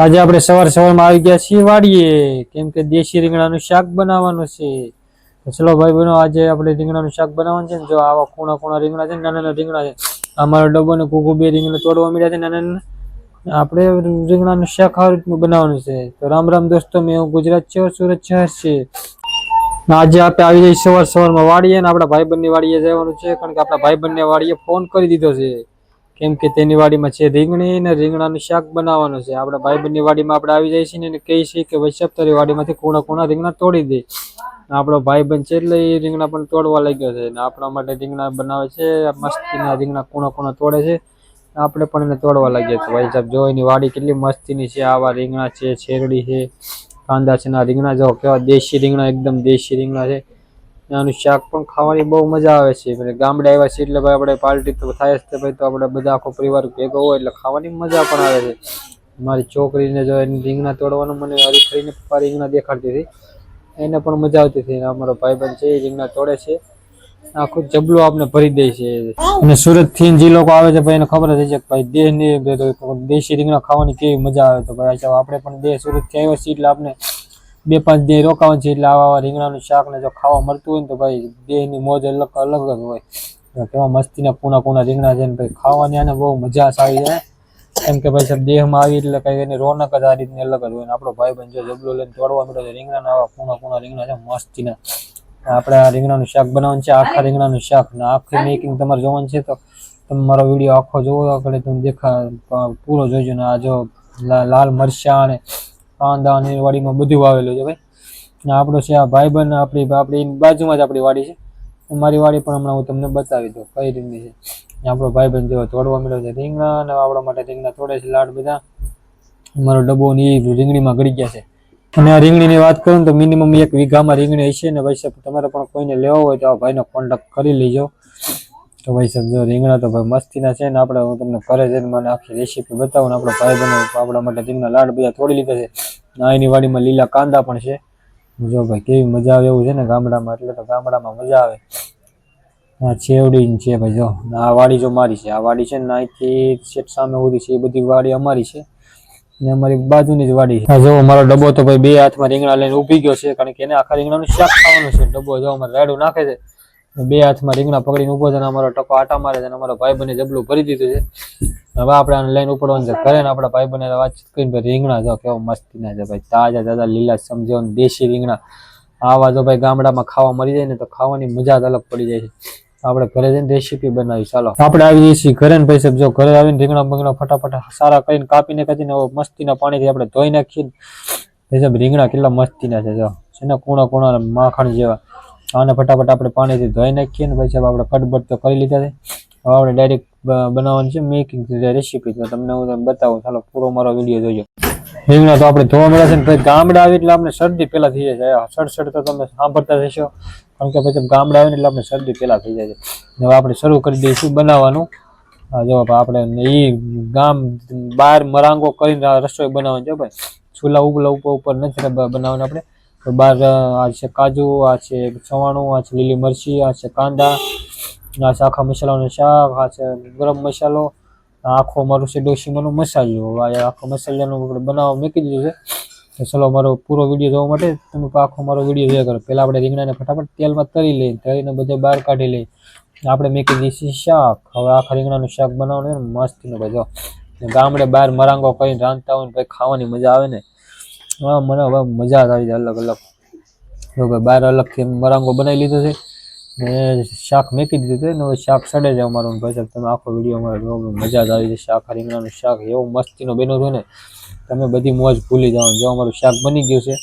આજે આપણે સવાર સવારમાં આવી ગયા છીએ વાડીએ. કેમ કે દેશી રીંગણાનું શાક બનાવવાનું છે. ચલો ભાઈ બહેનો, આજે આપણે રીંગણાનું શાક બનાવવાનું છે જો આવા ખૂણા ખૂણા રીંગણા છે નાના નાના રીંગણા છે. અમારો ડબ્બો ને કુકુ બે રીંગણા તોડવા મળ્યા છે નાના નાના. આપણે રીંગણાનું શાક આ રીતનું બનાવવાનું છે. તો રામ રામ દોસ્તો, મેં હું ગુજરાત છે, સુરત શહેર છે. આજે આપણે આવી જઈએ સવાર સવારમાં વાડીએ ને આપણા ભાઈબંધની વાડીએ જવાનું છે. કારણ કે આપણા ભાઈબંધને વાડીએ ફોન કરી દીધો છે. કેમ કે તેની વાડીમાં છે રીંગણી ને રીંગણાનું શાક બનાવવાનું છે. આપણા ભાઈબંધની વાડીમાં આપણે આવી જાય છે ને એને કહી છીએ કે વૈશ્યપ તારી વાડીમાંથી કુણા કુણા રીંગણા તોડી દે. આપણો ભાઈબંધ છે એટલે એ રીંગણા પણ તોડવા લાગ્યો છે. ને આપણા માટે રીંગણા બનાવે છે. મસ્તીના રીંગણા કુણા કુણા તોડે છે. આપણે પણ એને તોડવા લાગ્યા છે. ભાઈ સાહેબ, જો એની વાડી કેટલી મસ્તીની છે. આવા રીંગણા છે, શેરડી છે, કાંદા છે. રીંગણા જો કેવા દેશી રીંગણા, એકદમ દેશી રીંગણા છે. ને આનું શાક પણ ખાવાની બહુ મજા આવે છે. અને ગામડે આવ્યા છીએ એટલે ભાઈ આપણે પાર્ટી તો થાય તે ભાઈ, તો આપણે બધા આખો પરિવાર ભેગો હોય એટલે ખાવાની મજા પણ આવે છે. મારી છોકરીને જો એની રીંગણા તોડવાનું મને હરી ફરીને પપ્પા રીંગણા દેખાડતી હતી. એને પણ મજા આવતી હતી. અમારો ભાઈબંધ છે, એ રીંગણા તોડે છે. આખું જબલું આપણે ભરી દે છે. અને સુરતથી જે લોકો આવે છે ભાઈ, એને ખબર છે કે ભાઈ દેહ નહીં દેશી રીંગણા ખાવાની કેવી મજા આવે તો ભાઈ આપણે પણ દેહ સુરતથી આવ્યા છીએ એટલે આપણે બે પાંચ દેહ રોકાવાનું છે એટલે આવા રીંગણાનું શાક ને જો ખાવા મળતું હોય ને તો ભાઈ દેહની મોજ અલગ અલગ જ હોય. કેવા મસ્તીના કુણા કુણા રીંગણા છે ને ભાઈ ખાવાની આને બહુ મજા આવી જાય. કેમ કે ભાઈ સાહેબ દેહમાં આવી એટલે કઈ એની રોનક જ આ રીતની અલગ જ હોય ને આપણો ભાઈ બંધ જબલો લઈને તોડવા મળે છે રીંગણાના આવા કુણા કુણા રીંગણા છે મસ્તીના. આપણે આ રીંગણાનું શાક બનાવવાનું છે, આખા રીંગણાનું શાક ને આખી મેકિંગ તમારે જોવાનું છે તો તમે મારો વીડિયો આખો જોવો આગળ તમે દેખા પૂરો જોજો ને આ જો લાલ મરચાં અને કાંદા અને વાડીમાં બધું વાવેલું છે ભાઈ. ને આપણો છે આ ભાઈબંધ આપણી આપણી બાજુમાં જ આપણી વાડી છે. મારી વાડી પણ હમણાં હું તમને બતાવી દઉં કઈ રીતની છે. આપણો આપણો ભાઈબંધ જેવો તોડવા મળ્યો છે રીંગણા અને આપણા માટે રીંગણા તોડે છે લાડ બધા. મારો ડબ્બો ને રીંગણીમાં ગળી ગયા છે. અને આ રીંગણીની વાત કરું તો મિનિમમ એક વીઘામાં રીંગણી હશે ને ભાઈ સાહેબ, તમારે પણ કોઈને લેવો હોય તો આ ભાઈનો કોન્ટેક્ટ કરી લેજો. તો ભાઈ સાહેબ, જો રીંગણા તો ભાઈ મસ્તીના છે ને આપણે હું તમને ઘરે જઈને મને આખી રેસીપી બતાવું ને આપણો ભાઈ બનો આપણા માટે રીંગણા લાડ બધા તોડી લીધા છે. ના એની વાડીમાં લીલા કાંદા પણ છે. જો ભાઈ કેવી મજા આવે એવું છે ને ગામડામાં, એટલે તો ગામડામાં મજા આવે. આ છેવડી છે ભાઈ જો. આ વાડી જો મારી છે. આ વાડી છે ને અહીંથી છેક સામે સુધી છે. એ બધી વાડી અમારી છે. ને અમારી બાજુની જ વાડી છે. જો, મારો ડબ્બો તો ભાઈ બે હાથમાં રીંગણા લઈને ઊભી ગયો છે. કારણ કે એને આખા રીંગણાનું શાક ખાવાનું છે. ડબ્બો જો અમારે રાડું નાખે છે. બે હાથમાં રીંગણા પકડીને ઊભો છે અને અમારો ટકો આટા મારે છે અને અમારો ભાઈ બને જબલું ભરી દીધું છે. હવે આપણે આને લઈને ઉપડવાનું છે કરે ને આપણા ભાઈ બને વાતચીત કરીને ભાઈ રીંગણા જો કેવો મસ્તીના છે ભાઈ. તાજા તાજા લીલા સમજો ને દેશી રીંગણા. આવા જો ભાઈ ગામડામાં ખાવા મળી જાય ને તો ખાવાની મજા જ અલગ પડી જાય છે. આપણે ઘરે જઈને રેસીપી બનાવી, ચાલો. આપણે આવી જઈએ છીએ ઘરે ને ભાઈ સાહેબ, જો ઘરે આવીને રીંગણા બંગણા ફટાફટ સારા કરીને કાપીને કાઢીને મસ્તીના પાણીથી આપણે ધોઈ નાખીએ ભાઈ સાહેબ, રીંગણા કેટલા મસ્તીના છે, જો. છે ને કૂણા કૂણા માખણ જેવા. આને ફટાફટ આપણે પાણીથી ધોઈ નાખીએ ને પછી આપણે કટબટ તો કરી લીધા છે. હવે આપણે ડાયરેક્ટ બનાવવાનું છે મેકિંગ રેસીપી તો તમને હું તમને બતાવું. ચાલો, પૂરો મારો વીડિયો જોજો. રીંગણા તો આપણે ધોવા મળ્યા છે ને પછી ગામડા આવે એટલે આપણે શરદી પહેલાં થઈ જાય છે. સડસડ તો તમે સાંભળતા થશો કારણ કે પછી ગામડા આવે એટલે આપણે શરદી પહેલાં થઈ જાય છે. હવે આપણે શરૂ કરી દઈશું બનાવવાનું. જો આપણે એ ગામ બહાર મરાંગો કરીને રસોઈ બનાવવાની છે ભાઈ. ચૂલા ઉપલા ઉપર ઉપર નથી બનાવવાનું આપણે. તો બહાર આ છે કાજુ, આ છે ચવાણું આ છે લીલી મરચી, આ છે કાંદા આ આખા મસાલાનું શાક, આ છે ગરમ મસાલો આખો મારું છે ડોશીમાનું મસાલો. આખો મસાલાનું આપણે બનાવવા મૂકી દીધું છે. ચલો મારો પૂરો વીડિયો જોવા માટે તમે આખો મારો વીડિયો જોયા કરો. પહેલાં આપણે રીંગણાને ફટાફટ તેલમાં તરી લઈએ, તરીને બધે બહાર કાઢી લઈએ. આપણે મેકી દઈશું શાક. હવે આખા રીંગણાનું શાક બનાવવાનું મસ્તીનું ભાઈ જો. ગામડે બહાર મરાંગો કરીને રાંધતા હોય ને ભાઈ ખાવાની મજા આવે ને. હા, મને હવે મજા જ આવી જાય અલગ અલગ. જો ભાઈ બહાર અલગથી મરાંગો બનાવી લીધો છે. ને શાક મેકી દીધું હતું ને શાક સડે છે અમારું ભાઈ તમે આખો વીડિયો અમારે જોવો મજા જ આવી છે શાક, રીંગણાનું શાક, એવું મસ્તીનો બન્યો છે ને. તમે બધી મોજ ભૂલી જાઓ જો અમારું શાક બની ગયું છે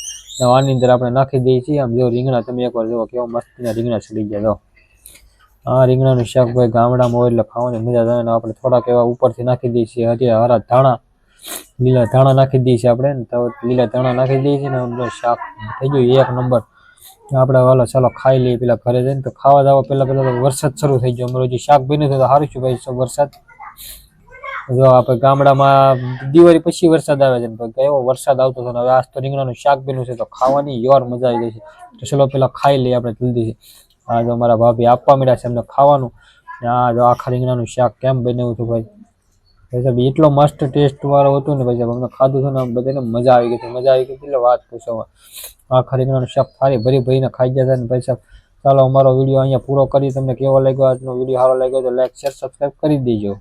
આની અંદર આપણે નાખી દઈએ છીએ. આમ જો રીંગણા, તમે એકવાર જુઓ કેવા મસ્તીના રીંગણા ચડી ગયા, જો. આ રીંગણાનું શાક ભાઈ ગામડામાં હોય એટલે ખાવાની મજા આવે ને. આપણે થોડાક એવા ઉપરથી નાખી દઈએ છીએ. હજી હરા ધાણા, લીલા ધાણા નાખી દઈએ છીએ આપણે તો લીલા ધાણા નાખી દઈએ છીએ ને. શાક થઈ ગયું એક નંબર. આપણે હાલો, ચાલો ખાઈ લઈએ પેલા ઘરે જઈને. તો ખાવા જવા પહેલાં પહેલાં વરસાદ શરૂ થઈ ગયો. અમારો જે શાક બન્યું તો સારું છું ભાઈ વરસાદ. જો આપણે ગામડામાં દિવાળી પછી વરસાદ આવે છે ને એવો વરસાદ આવતો હતો હવે આજ તો રીંગણાનું શાક બન્યું છે તો ખાવાની યોર મજા આવી ગઈ છે. તો ચલો પેલા ખાઈ લઈએ આપણે જલ્દીથી આ જો મારા ભાભી આપવા મળ્યા છે એમને ખાવાનું. આ જો આખા રીંગણાનું શાક કેમ બન્યું હતું ભાઈ? ભાઈ સાહેબ, એટલો મસ્ત ટેસ્ટ વાળો હતો ને ભાઈ સાહેબ, અમને ખાધું હતું ને બધાને મજા આવી ગઈ મજા આવી ગઈ એટલે વાત પૂછો આ રીંગણાનું શેફ થાળી ભરી ભરીને ખાઈ ગયા હતા ને ભાઈ સાહેબ. ચાલો અમારો વીડિયો અહીંયા પૂરો કરી તમને કેવો લાગ્યો? આજનો વીડિયો સારો લાગ્યો તો લાઈક શેર સબસ્ક્રાઈબ કરી દેજો.